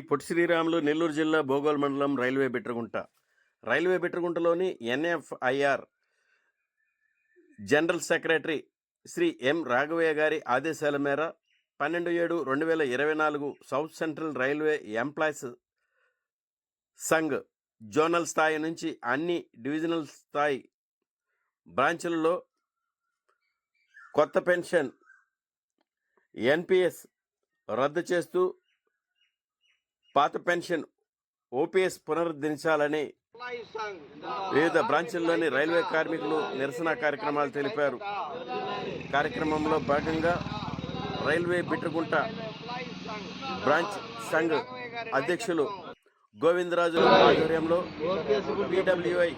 పొట్టి శ్రీరాములు నెల్లూరు జిల్లా భోగోల్ మండలం railway Bitragunta. Railway బిట్రగుంటలోని NFIR general secretary Shri M Raghavaiah గారి ఆదేశాల మేర పన్నెండు ఏడు రెండు వేల ఇరవై నాలుగు south central railway employees Sangh zonal స్థాయి నుంచి అన్ని డివిజనల్ స్థాయి బ్రాంచులలో కొత్త పెన్షన్ ఎన్పిఎస్ రద్దు చేస్తూ పాత పెన్షన్ ఓపీఎస్ పునరుద్ధరించాలని వివిధ బ్రాంచుల్లోని రైల్వే కార్మికులు నిరసన కార్యక్రమాలు తెలిపారు. కార్యక్రమంలో భాగంగా రైల్వే బిట్రగుంట బ్రాంచ్ సంఘ్ అధ్యక్షులు గోవిందరాజు ఆధ్వర్యంలో పీడబ్ల్యూఐ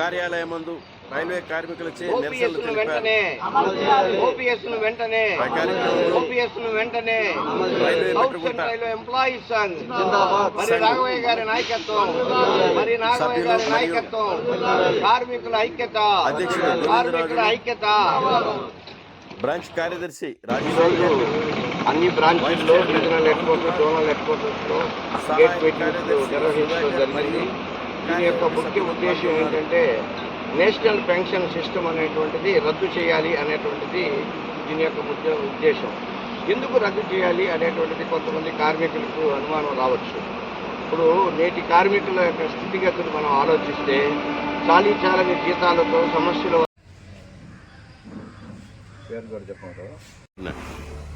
కార్యాలయం ముందు రైల్వే కార్మికులచే నిరసనలు తెలిపారు. వెంటనే. ఓపీఎస్ను వెంటనే. Railway employees Sangh. మరి. రాఘవయ్య గారి నాయకత్వం. మరి నాగవయ్య గారి నాయకత్వం. కార్మికుల ఐక్యత. అధ్యక్షులు కార్మికుల. ఐక్యత. బ్రాంచ్ కార్యదర్శి అన్ని బ్రాంచీల్లో regional head quarter zonal head gate meetings నిర్వహించడం జరిగింది. దీని యొక్క ముఖ్య ఉద్దేశం ఏంటంటే నేషనల్ పెన్షన్ సిస్టమ్ అనేటువంటిది రద్దు చేయాలి అనేటువంటిది దీని యొక్క ముఖ్య ఉద్దేశం. ఎందుకు రద్దు చేయాలి అనేటువంటిది కొంతమంది కార్మికులకు అనుమానం రావచ్చు. ఇప్పుడు నేటి కార్మికుల యొక్క స్థితిగతులు మనం ఆలోచిస్తే చాలీ చాలని జీతాలతో సమస్యలు పేరు కూడా చెప్పమంటారా?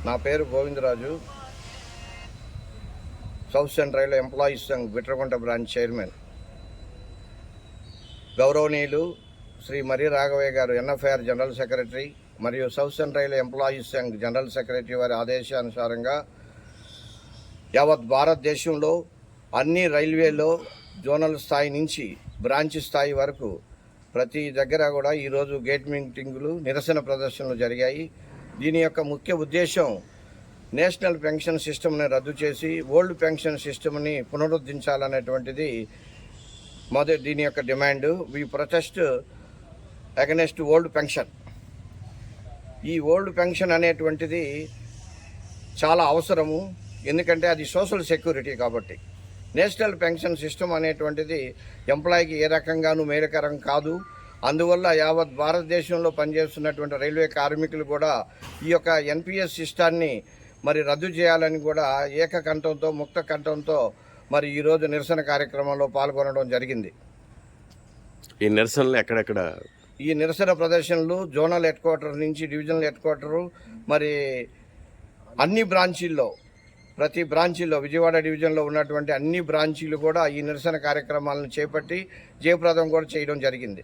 నా. పేరు Govindaraju. South central employees Sangh Bitragunta branch chairman. గౌరవనీయులు శ్రీ మరి రాఘవయ్య గారు ఎన్ఎఫ్ఐఆర్ జనరల్ సెక్రటరీ మరియు south central employees Sangh general secretary వారి ఆదేశానుసారంగా యావత్ భారతదేశంలో అన్ని రైల్వేలో జోనల్ స్థాయి నుంచి బ్రాంచ్ స్థాయి వరకు ప్రతి దగ్గర కూడా ఈరోజు గేట్ మీటింగులు నిరసన ప్రదర్శనలు జరిగాయి. దీని యొక్క ముఖ్య ఉద్దేశం నేషనల్ పెన్షన్ సిస్టమ్ని రద్దు చేసి ఓల్డ్ పెన్షన్ సిస్టమ్ని పునరుద్ధరించాలనేటువంటిది మొదటి దీని యొక్క డిమాండ్. ఈ ప్రొటెస్ట్ అగనెస్ట్ ఓల్డ్ పెన్షన్. ఈ ఓల్డ్ పెన్షన్ అనేటువంటిది చాలా అవసరము. ఎందుకంటే అది సోషల్ సెక్యూరిటీ కాబట్టి. నేషనల్ పెన్షన్ సిస్టమ్ అనేటువంటిది ఎంప్లాయీకి ఏ రకంగానూ మేలకరం కాదు. అందువల్ల యావత్ భారతదేశంలో పనిచేస్తున్నటువంటి రైల్వే కార్మికులు కూడా ఈ యొక్క ఎన్పిఎస్ సిస్టాన్ని మరి రద్దు చేయాలని కూడా ఏకకంఠంతో ముక్త కంఠంతో మరి ఈరోజు నిరసన కార్యక్రమంలో పాల్గొనడం జరిగింది. ఈ నిరసనలు ఎక్కడెక్కడ ఈ నిరసన ప్రదర్శనలు జోనల్ హెడ్ క్వార్టర్ నుంచి డివిజనల్ హెడ్ క్వార్టరు మరి అన్ని బ్రాంచీల్లో ప్రతి బ్రాంచీలో విజయవాడ డివిజన్లో ఉన్నటువంటి అన్ని బ్రాంచీలు కూడా ఈ నిరసన కార్యక్రమాలను చేపట్టి జయప్రదం కూడా చేయడం జరిగింది.